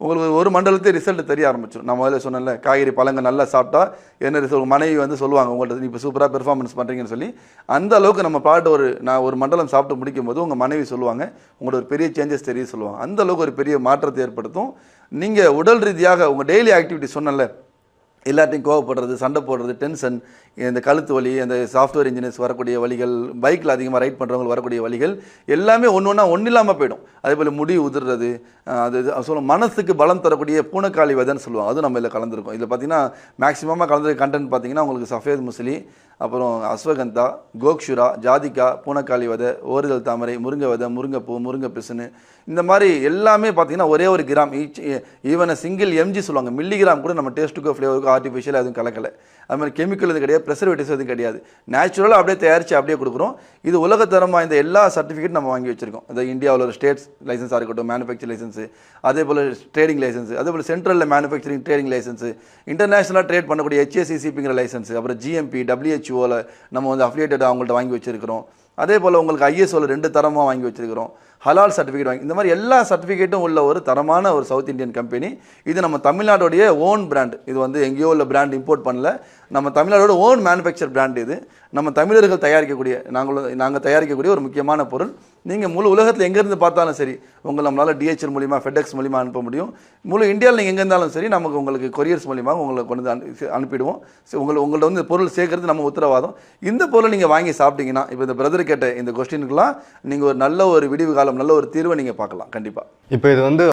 உங்களுக்கு ஒரு மண்டலத்தை ரிசல்ட் தெரிய ஆரம்பிச்சிடும் நான் முதல்ல சொன்னேன்ல காய்கறி பழங்கள் நல்லா சாப்பிட்டா என்ன ரிசல்ட் மனைவி வந்து சொல்லுவாங்க உங்கள்ட்ட இப்போ சூப்பராக பெர்ஃபார்மன்ஸ் பண்ணுறீங்கன்னு சொல்லி. அந்த அளவுக்கு நம்ம பாட்டு ஒரு நான் ஒரு மண்டலம் சாப்பிட்டு முடிக்கும் போது உங்கள் மனைவி சொல்லுவாங்க உங்களோட ஒரு பெரிய சேஞ்சஸ் தெரிய சொல்லுவாங்க. அந்த அளவுக்கு ஒரு பெரிய மாற்றத்தை ஏற்படுத்தும். நீங்கள் உடல் ரீதியாக உங்கள் டெய்லி ஆக்டிவிட்டி சொன்னல எல்லாத்தையும் கோவப்படுறது சண்டை போடுறது டென்ஷன் இந்த கழுத்து வலி இந்த சாஃப்ட்வேர் இன்ஜினியர்ஸ் வரக்கூடிய வழிகள் பைக்கில் அதிகமாக ரைட் பண்ணுறவங்க வரக்கூடிய வழிகள் எல்லாமே ஒன்று ஒன்றா ஒன்றும் இல்லாமல் போயிடும். அதே போல் முடி உதிர்றது அது சொல்ல மனசுக்கு பலம் தரக்கூடிய பூனைக்காளி விதைன்னு சொல்லுவாங்க அதுவும் நம்ம இதில் கலந்துருக்கோம். இதில் பார்த்தீங்கன்னா மேக்ஸிமமாக கலந்துருக்க கண்டென்ட் பார்த்தீங்கன்னா உங்களுக்கு சஃபேத் முஸ்லி அப்புறம் அஸ்வகந்தா கோக்ஷுரா ஜாதிகா பூனக்காளி விதை ஓரிதழ் தாமரை முருங்கை விதை முருங்கைப்பூ முருங்கை பிசுனு இந்த மாதிரி எல்லாமே பார்த்தீங்கன்னா ஒரே ஒரு gram. Each even single MG சொல்லுவாங்க. மில்லி கிராம் கூட நம்ம டேஸ்ட்டுக்கோ ஃப்ளேவருக்கோ ஆர்டிஃபிஷியல் எதுவும் கலக்கலை. அது மாதிரி கெமிக்கல் எதுவும் கிடையாது. ப்ரெசர்வேட்டிவ்ஸ் எதுவும் கிடையாது. நேச்சுரலாக அப்படியே தயாரித்து அப்படியே கொடுக்குறோம். இது உலகத்தரம் வாய்ந்த எல்லா சர்டிஃபிகேட் நம்ம வாங்கி வச்சிருக்கோம். இந்த இந்தியாவில் ஒரு ஸ்டேட்ஸ் லைசன்ஸாக இருக்கட்டும் மேனுஃபேக்சர் லைசன்ஸு அதே போல் ட்ரேடிங் லைசன்ஸ் அதே போல் சென்ட்ரலில் மேனுஃபேக்சரிங் ட்ரேடிங் லைசன்ஸ் இன்டர்நேஷனலாக ட்ரேட் பண்ணக்கூடிய ஹெச்ஏசிசிபிங்கிற லைசன்ஸ் அப்புறம் ஜிஎம்பி டபிள்யூஹெச்ஓவில் நம்ம வந்து அஃபிலியேட்டட் அவங்கள்ட்ட வாங்கி வச்சிருக்கிறோம். அதே போல் உங்களுக்கு ஐஎஸ்ஓவில் ரெண்டு தரமாக வாங்கி வச்சிருக்கிறோம். ஹலால் சர்டிஃபிகேட் வாங்கி இந்த மாதிரி எல்லா சர்டிஃபிகேட்டும் உள்ள ஒரு தரமான ஒரு சவுத் இந்தியன் கம்பெனி இது நம்ம தமிழ்நாட்டுடைய ஓன் பிராண்ட் இது வந்து எங்கேயோ உள்ள பிராண்ட் இம்போர்ட் பண்ணல. நம்ம தமிழரோட ஓன் மேனுஃபேக்சர் பிராண்ட் இது. நம்ம தமிழர்கள் தயாரிக்கக்கூடிய நாங்கள் நாங்கள் தயாரிக்கக்கூடிய ஒரு முக்கியமான பொருள். நீங்கள் முழு உலகத்தில் எங்கேருந்து பார்த்தாலும் சரி உங்களை நம்மளால் டிஹெச்எல் மூலிமா ஃபெட்எக்ஸ் மூலிமா அனுப்ப முடியும். முழு இந்தியாவில் நீங்கள் எங்கே இருந்தாலும் சரி நமக்கு உங்களுக்கு கொரியர்ஸ் மூலிமா உங்களை கொண்டு அனு- அனுப்பிடுவோம். உங்களை உங்கள்ட்ட வந்து பொருள் சேர்க்கறது நம்ம உத்தரவாதம். இந்த பொருளை நீங்கள் வாங்கி சாப்பிட்டீங்கன்னா இப்போ இந்த பிரதர் கேட்ட இந்த கொஸ்டினுக்குலாம் நீங்கள் ஒரு நல்ல ஒரு விடிவு காலம் நல்ல ஒரு தீர்வை நீங்கள் பார்க்கலாம். கண்டிப்பாக இப்போ இது வந்து